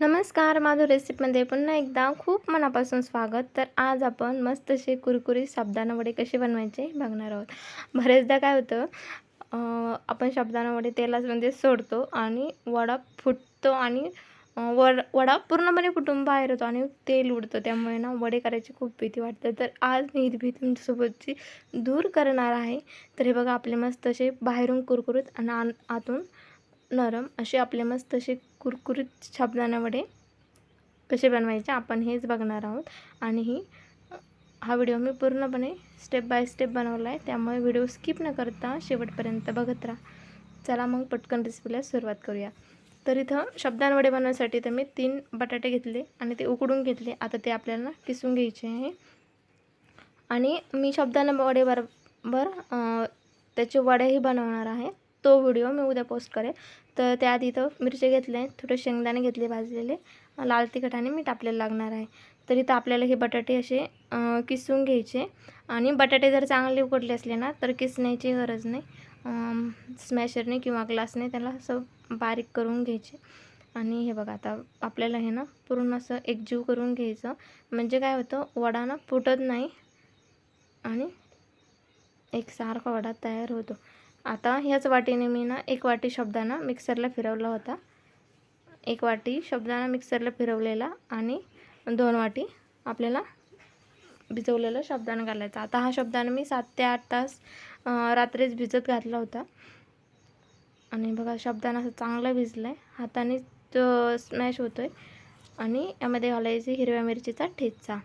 नमस्कार माझं रेसिपीमध्ये पुन्हा एकदा खूप मनापासून स्वागत. तर आज आपण मस्त असे कुरकुरीत साबुदाणा वडे कसे बनवायचे बघणार आहोत. बरेचदा काय होतं आपण साबुदाणा वडे तेलामध्ये म्हणजे सोडतो आणि वडा फुटतो आणि वड वडा पूर्णपणे फुटून बाहेर येतो आणि तेल उडतं. त्यामुळे ना वडे करायची खूप भीती वाटते. तर आज मी ही भीती तुमच्यासोबतची दूर करणार आहे. तर हे बघा आपले मस्त असे बाहेरून कुरकुरीत आणि आन- आतून नरम असे आपले मस्त असे कुरकुरीत साबुदाणा वडे कसे बनवायचे आपण हेच बघणार आहोत. आणि ही हा व्हिडिओ मी पूर्णपणे स्टेप बाय स्टेप बनवला आहे. त्यामुळे व्हिडिओ स्किप न करता शेवटपर्यंत बघत राहा. चला मग पटकन रेसिपीला सुरुवात करूया. तर इथं शब्दांवडे वडे बनवण्यासाठी तर मी तीन बटाटे घेतले आणि ते उकडून घेतले. आता ते आपल्याला किसून घ्यायचे आहे. आणि मी साबुदाणा वडे बरोबर त्याचे वडेही बनवणार आहे. तो व्हिडिओ मी उद्या पोस्ट करेन. तर त्याआधी इथं मिरची घेतले थोडे शेंगदाणे घेतले भाजलेले. लाल तिखट आणि मीठ आपल्याला लागणार आहे. तर इथं आपल्याला हे बटाटे असे किसून घ्यायचे. आणि बटाटे जर चांगले उकडले असले ना तर किसण्याची गरज नाही. स्मॅशरने किंवा ग्लासने त्याला असं बारीक करून घ्यायचे. आणि हे बघा आता आपल्याला हे ना पूर्ण असं एकजीव करून घ्यायचं. म्हणजे काय होतं वडा ना फुटत नाही. आणि एक सारखा वडा तयार होतो. आता ह्याच वाटीने मी ना एक वाटी शब्दानं मिक्सरला फिरवला होता. एक वाटी शब्दानं मिक्सरला फिरवलेला आणि दोन वाटी आपल्याला भिजवलेलं शब्दानं घालायचा. आता हा शब्दानं मी सात ते आठ तास रात्रीच भिजत घातला होता. आणि बघा शब्दानं असं चांगलं भिजलं आहे हाताने स्मॅश होतो आहे आणि यामध्ये घालायची हिरव्या मिरचीचा ठेचा.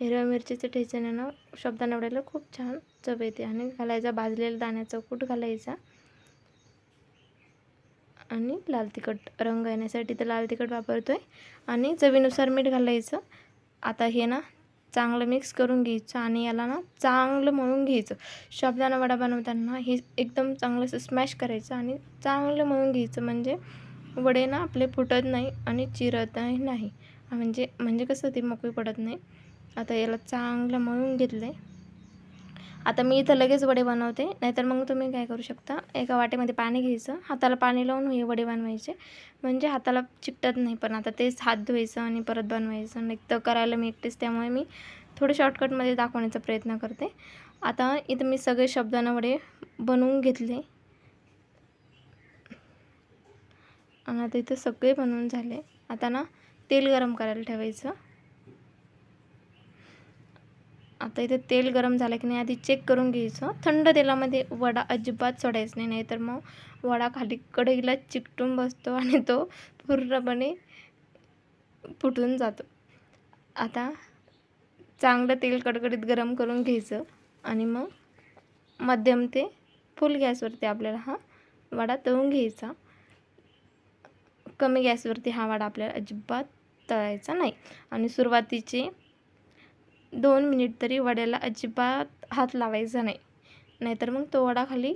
हिरव्या मिरचीच्या ठेच्याने ना शब्दाना वड्याला खूप छान चव येते. आणि घालायचा भाजलेला दाण्याचा कूट घालायचा. आणि लाल तिखट रंग येण्यासाठी तर लाल तिखट वापरतो आहे आणि चवीनुसार मीठ घालायचं. आता हे ना चांगलं मिक्स करून घ्यायचं आणि याला ना चांगलं मळून घ्यायचं. शाबदाना वडा बनवताना हे एकदम चांगलं असं स्मॅश करायचं आणि चांगलं मळून घ्यायचं. म्हणजे वडे ना आपले फुटत नाही आणि चिरतही नाही. म्हणजे म्हणजे कसं ते मोकळी पडत नाही. आता याला चांगलं मळून घेतलं आहे आता मी इथं लगेच वडे बनवते नाहीतर मग तुम्ही काय करू शकता एका वाटेमध्ये पाणी घ्यायचं हाताला पाणी लावून हे वडे बनवायचे. म्हणजे हाताला चिकटत नाही पण आता तेच हात धुवायचं आणि परत बनवायचं. नाही तर करायला मी एकटेच त्यामुळे मी थोडं शॉर्टकटमध्ये दाखवण्याचा प्रयत्न करते. आता इथं मी सगळे शब्दांना वडे बनवून घेतले. आणि आता इथं सगळे बनवून झाले. आता ना तेल गरम करायला ठेवायचं. आता इथे तेल गरम झालं की नाही आधी चेक करून घ्यायचं. थंड तेलामध्ये वडा अजिबात सोडायचं नाही नाहीतर मग वडा खाली कढईला चिकटून बसतो आणि तो पूर्णपणे फुटून जातो. आता चांगलं तेल कडकडीत गरम करून घ्यायचं आणि मग मध्यम ते फुल गॅसवरती आपल्याला हा वडा तळून घ्यायचा. कमी गॅसवरती हा वडा आपल्याला अजिबात तळायचा नाही. आणि सुरुवातीचे दोन मिनिट तरी वड्याला अजिबात हात लावायचा नाही. नाहीतर मग तो वडा खाली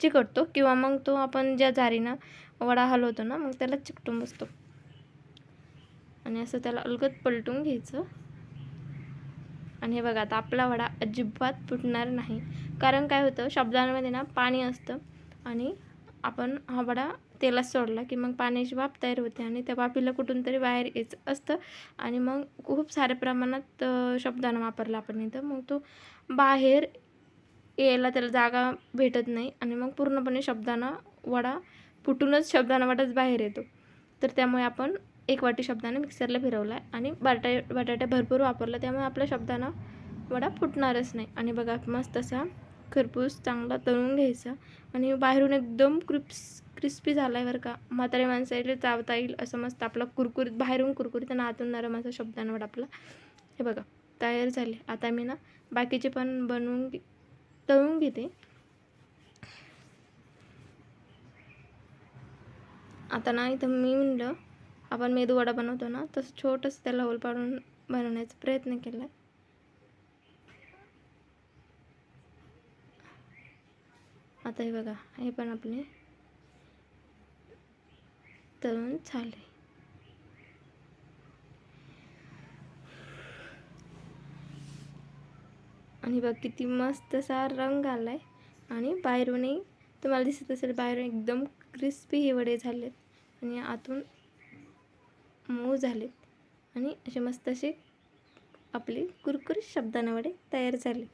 चिकटतो किंवा मग तो आपण ज्या जारीनं वडा हलवतो ना मग त्याला चिकटून बसतो. आणि असं त्याला अलगद पलटून घ्यायचं. आणि हे बघा आता आपला वडा अजिबात फुटणार नाही. कारण काय होतं शब्दांमध्ये ना पाणी असतं आणि आपण हा वडा तेलात सोडला की मग पाण्याची वाफ तयार होते आणि त्या वाफीला कुठून तरी बाहेर यायचं असतं. आणि मग खूप साऱ्या प्रमाणात शब्दानं वापरला आपण इथं. मग तो बाहेर यायला त्याला जागा भेटत नाही आणि मग पूर्णपणे शब्दानं वडा फुटूनच शब्दानं वडाच बाहेर येतो. तर त्यामुळे आपण एक वाटी शब्दानं मिक्सरला फिरवला आहे आणि बटा बटाटा भरपूर वापरला. त्यामुळे आपल्या शब्दानं वडा फुटणारच नाही. आणि बघा मस्त असा खरपूस चांगला तळून घ्यायचा आणि बाहेरून एकदम क्रिप्स क्रिस्पी झाला आहे बरं का. म्हातारे माणसाला चावता येईल असं मस्त आपला कुरकुरीत बाहेरून कुरकुरीत आणि आतून नरम असा शब्दांवर आपला. हे बघा तयार झाले. आता मी ना बाकीचे पण बनवून घे तळून घेते. आता ना इथं मी म्हणलं आपण मेदू वडा बनवतो ना तसं छोटंसं त्याला होल पाडून बनवण्याचा प्रयत्न केला. आहे आता हे बघा हे पण आपले तळून झाले. आणि बघ किती मस्त असा रंग आला आहे आणि बाहेरूनही तुम्हाला दिसत असेल बाहेरून एकदम क्रिस्पी हे वडे झालेत. आणि आतून मऊ झालेत. आणि असे मस्त असे आपले कुरकुरीत शब्दाना वडे तयार झाले.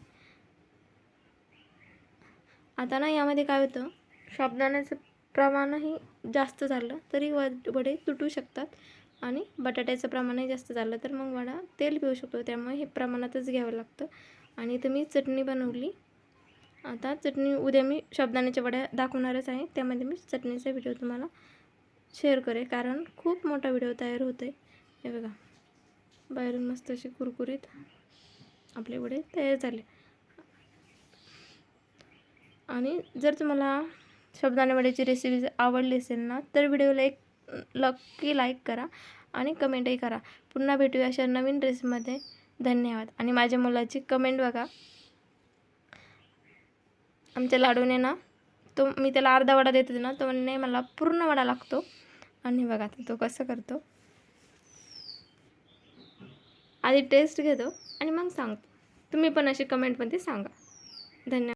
आता ना यामध्ये काय होतं? शब्दानाचं प्रमाणही जास्त झालं तरी व वडे तुटू शकतात. आणि बटाट्याचं प्रमाणही जास्त झालं तर मग वडा तेल पिऊ शकतो. त्यामुळे हे प्रमाणातच घ्यावं लागतं. आणि इथं मी चटणी बनवली. आता चटणी उद्या मी साबुदाण्याच्या वड्या दाखवणारच आहे. त्यामध्ये मी चटणीचा व्हिडिओ तुम्हाला शेअर करेन कारण खूप मोठा व्हिडिओ तयार होतो आहे हे बघा. बाहेरून मस्त असे कुरकुरीत आपले वडे तयार झाले. आणि जर तुम्हाला शब्दाने वड्याची रेसिपी आवडली असेल ना तर व्हिडिओला एक नक्की लाईक करा आणि कमेंटही करा. पुन्हा भेटूया अशा नवीन ड्रेसमध्ये धन्यवाद. आणि माझ्या मुलाची कमेंट बघा. आमच्या लाडूने ना तो मी त्याला अर्धा वडा देत होते ना तो म्हणणे नाही मला पूर्ण वडा लागतो. आणि बघा आता तो कसं करतो. आधी टेस्ट घेतो आणि मग सांगतो. तुम्ही पण अशी कमेंटमध्ये सांगा. धन्यवाद.